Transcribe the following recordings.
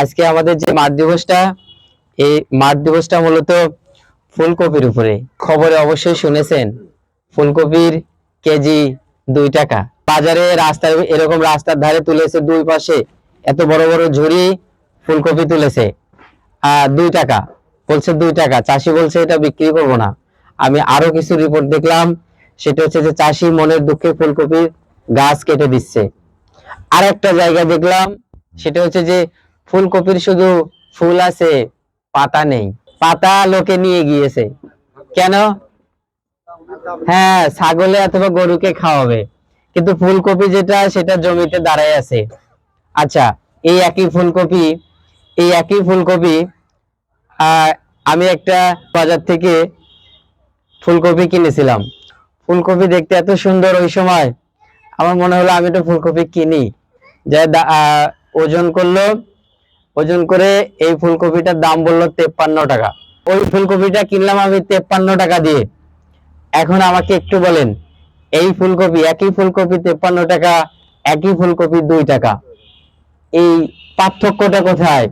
আজকে আমাদের যে মাঠ দিবসটা, এই মাঠ দিবসটা মূলত ফুলকপির উপরে। খবরে অবশ্যই শুনেছেন, ফুলকপির কেজি দুই টাকা। বাজারে রাস্তায় এরকম রাস্তার ধারে তুলেছে দুই পাশে, এত বড় বড় ঝুড়ি ফুলকপি তুলেছে। দুই টাকা, বলছে দুই টাকা। চাষি বলছে, এটা বিক্রি করব না। আমি আরও কিছু রিপোর্ট দেখলাম, সেটা হচ্ছে যে চাষি মনের দুঃখে ফুলকপির গাছ কেটে দিচ্ছে। আর একটা জায়গা দেখলাম, সেটা হচ্ছে যে ফুলকপির শুধু ফুল আছে, পাতা নেই। পাতা লোকে নিয়ে গিয়েছে। কেন? হ্যাঁ ছাগলে অথবা গরুকে খাওয়াবে। কিন্তু ফুলকপি যেটা, সেটা জমিতে দাঁড়ায় আছে। আচ্ছা এই একই ফুলকপি, এই একই ফুলকপি আমি একটা বাজার থেকে ফুলকপি কিনেছিলাম। ফুলকপি দেখতে এত সুন্দর ওই সময়। আমার মনে হলো আমি তো ফুলকপি কিনি। যা ওজন করল ওজন করে এই ফুলকপিটার দাম বলল তেপ্পান্ন টাকা। ওই ফুলকপিটা কিনলাম আমি তেপ্পান্ন টাকা দিয়ে। এখন আমাকে একটু বলেন, এই ফুলকপি একই ফুলকপি তেপ্পান্ন টাকা, একই ফুলকপি দুই টাকা। এই পার্থক্যটা কোথায়?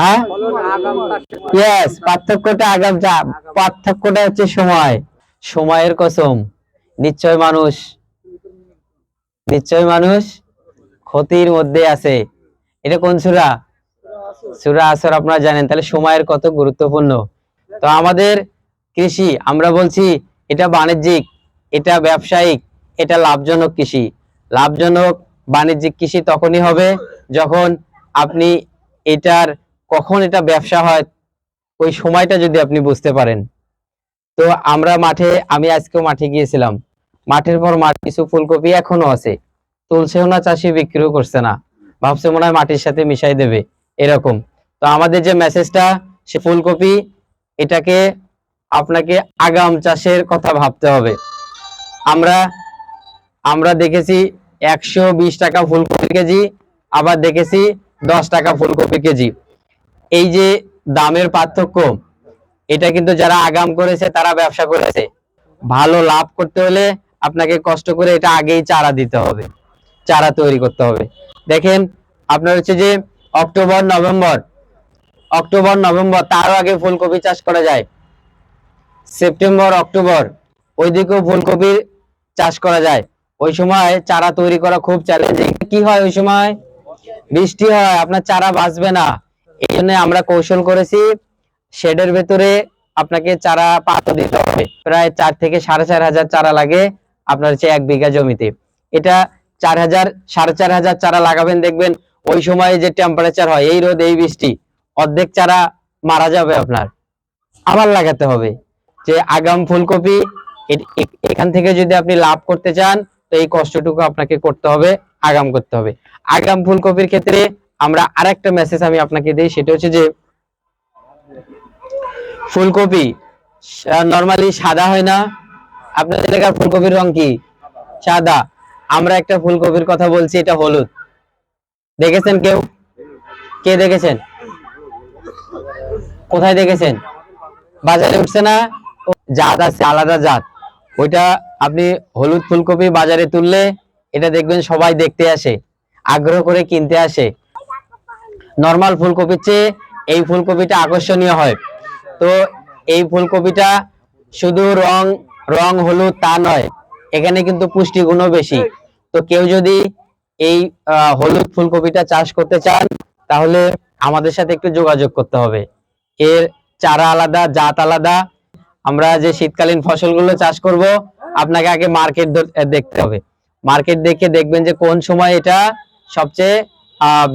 হ্যাঁ? ইয়েস পার্থক্যটা আগাম যা, পার্থক্যটা হচ্ছে সময়। সময়ের কসম, নিশ্চয় মানুষ নিশ্চয় মানুষ ক্ষতির মধ্যে আছে। এটা কোন সুরা? সুরা আসর, আপনারা জানেন। তাহলে সময়ের কত গুরুত্বপূর্ণ। তো আমাদের কৃষি, আমরা বলছি এটা বাণিজ্যিক, এটা ব্যবসায়িক, এটা লাভজনক কৃষি। লাভজনক বাণিজ্যিক কৃষি তখনই হবে যখন আপনি এটার কখন এটা ব্যবসা হয়, ওই সময়টা যদি আপনি বুঝতে পারেন। তো আমরা মাঠে, আমি আজকেও মাঠে গিয়েছিলাম। মাঠের পর মাঠ, কিছু ফুলকপি এখনও আছে। তুলছেও না চাষি বিক্রিও করছে না। ভাবছে মনে হয় মাটির সাথে মিশাই দেবে, এরকম। তো আমাদের যে মেসেজটা, সে ফুলকপি, এটাকে আপনাকে আগাম চাষের কথা ভাবতে হবে। আমরা আমরা দেখেছি একশো বিশ টাকা ফুলকপি কেজি, আবার দেখেছি দশ টাকা ফুলকপি কেজি। এই যে দামের পার্থক্য, এটা কিন্তু যারা আগাম করেছে, তারা ব্যবসা করেছে। ভালো লাভ করতে হলে আপনাকে কষ্ট করে এটা আগেই চারা দিতে হবে। চারা তৈরি করতে হবে। দেখেন, আপনার হচ্ছে যে অক্টোবর, নভেম্বর অক্টোবর, নভেম্বর, তারও আগে ফুলকপি চাষ করা যায়। সেপ্টেম্বর, অক্টোবর, ওইদিকেও ফুলকপির চাষ করা যায়। ওই সময় চারা তৈরি করা খুব চ্যালেঞ্জিং কি হয় ওই সময়? বৃষ্টি হয়, আপনার চারা বাঁচবে না। এই জন্য আমরা কৌশল করেছি, শেডের ভেতরে আপনাকে চারা পাতা দিতে হবে। প্রায় চার থেকে সাড়ে চার হাজার চারা লাগে আপনার হচ্ছে এক বিঘা জমিতে। এটা চার হাজার সাড়ে চার হাজার চারা লাগাবেন, দেখবেন ওই সময়ে যে টেম্পারেচার হয়, এই রোদ, এই বৃষ্টি, অর্ধেক চারা মারা যাবে আপনার। আবার লাগাতে হবে যে আগাম ফুলকপি এখান থেকে যদি আপনি লাভ করতে চান, তো এই কষ্টটুকু আপনাকে করতে হবে, আগাম করতে হবে। আগাম ফুলকপির ক্ষেত্রে আমরা আরেকটা মেসেজ আমি আপনাকে দিই, সেটা হচ্ছে যে ফুলকপি নর্মালি সাদা হয় না। আপনাদের এলাকার ফুলকপির রং কি? সাদা। আমরা একটা ফুলকপির কথা বলছি, এটা হলুদ। দেখেছেন কেউ? কে দেখেছেন? কোথায় দেখেছেন? বাজারে উঠছে না? জাত আছে, আলাদা জাত। ওইটা আপনি হলুদ ফুলকপি বাজারে তুললে এটা দেখবেন সবাই দেখতে আসে, আগ্রহ করে কিনতে আসে। নর্মাল ফুলকপির চেয়ে এই ফুলকপিটা আকর্ষণীয় হয়। তো এই ফুলকপিটা শুধু রং রং হলুদ তা নয়, এখানে কিন্তু পুষ্টিগুণও বেশি। তো কেউ যদি এই হলুদ ফুলকপিটা চাষ করতে চান, তাহলে আমাদের সাথে একটু যোগাযোগ করতে হবে। এর চারা আলাদা, জাত আলাদা। আমরা যে শীতকালীন ফসলগুলো চাষ করব, আপনাকে আগে মার্কেট দেখতে হবে। মার্কেট দেখে দেখবেন যে কোন সময় এটা সবচেয়ে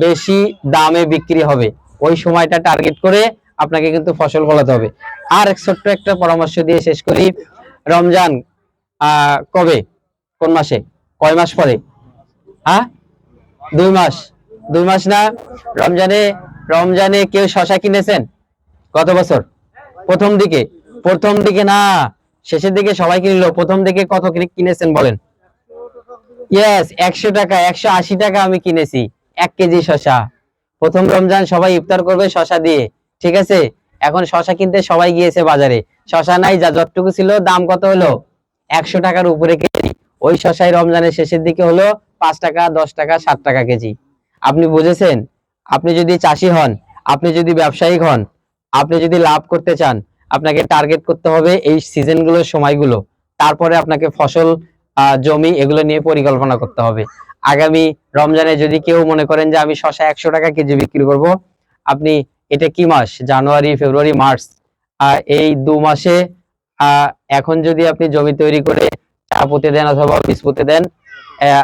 বেশি দামে বিক্রি হবে। ওই সময়টা টার্গেট করে আপনাকে কিন্তু ফসল ফলাতে হবে। আর ছোট্ট একটা পরামর্শ দিয়ে শেষ করি। রমজান কবে? কোন মাসে? কয় মাস পরে? হ্যাঁ? দুই মাস। দুই মাস না? রমজানে রমজানে কেউ শশা কিনেছেন? গত বছর? প্রথম দিকে। প্রথম দিকে না। শেষের দিকে সবাই কিনলো। প্রথম দিকে কত কিনেছেন বলেন? ইয়েস একশো টাকা, একশো আশি টাকা আমি কিনেছি। এক কেজি শশা। প্রথম রমজান সবাই ইফতার করবে শশা দিয়ে। ঠিক আছে? এখন শশা কিনতে সবাই গিয়েছে বাজারে। শশা নাই, যা যতটুকু ছিল, দাম কত হলো? একশো টাকার উপরে কেজি। ওই শশাই রমজানের শেষের দিকে হলো পাঁচ টাকা, দশ টাকা, সাত টাকা কেজি। আপনি বুঝেছেন? আপনি যদি চাষি হন, আপনি যদি ব্যবসায়িক হন, আপনি যদি লাভ করতে চান, আপনাকে টার্গেট করতে হবে এই সিজনগুলোর সময়গুলো। তারপরে আপনাকে ফসল জমি এগুলো নিয়ে পরিকল্পনা করতে হবে। আগামী রমজানে যদি কেউ মনে করেন যে আমি শশা একশো টাকা কেজি বিক্রি করব, আপনি এটা কি মাস? জানুয়ারি, ফেব্রুয়ারি, মার্চ। এই দু মাসে এখন যদি আপনি জমি তৈরি করে পুঁতে দেন অথবা বীজ দেন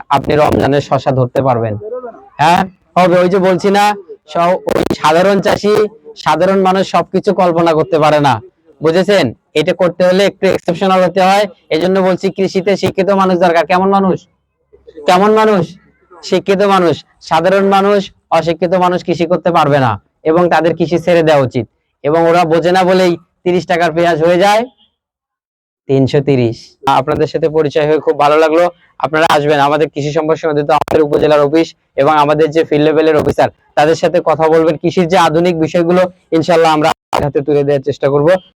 আপনি রমজানের শশা ধরতে পারবেন। হ্যাঁ? হবে ওই যে বলছি না ওই সাধারণ চাষি, সাধারণ মানুষ সবকিছু কল্পনা করতে পারে না। বুঝেছেন? এটা করতে হলে একটু এক্সেপশনাল হতে হয়। এজন্য বলছি, কৃষিতে শিক্ষিত মানুষ দরকার। কেমন মানুষ? কেমন মানুষ? শিক্ষিত মানুষ। সাধারণ মানুষ, অশিক্ষিত মানুষ কৃষি করতে পারবে না। এবং তাদের কৃষি ছেড়ে দেওয়া উচিত। এবং ওরা বোঝে না বলেই তিরিশ টাকার পেঁয়াজ হয়ে যায়। তিনশো তিরিশ। আপনাদের সাথে পরিচয় হয়ে খুব ভালো লাগল। আপনারা আসবেন আমাদের কৃষি সম্পর্কে সমিতি আমাদের উপজেলার অফিস এবং আমাদের যে ফিল্ড লেভেলের অফিসার তাদের সাথে কথা বলবেন। কৃষির যে আধুনিক বিষয়গুলো ইনশাল্লাহ আমরা হাতে তুলে দেওয়ার চেষ্টা করব।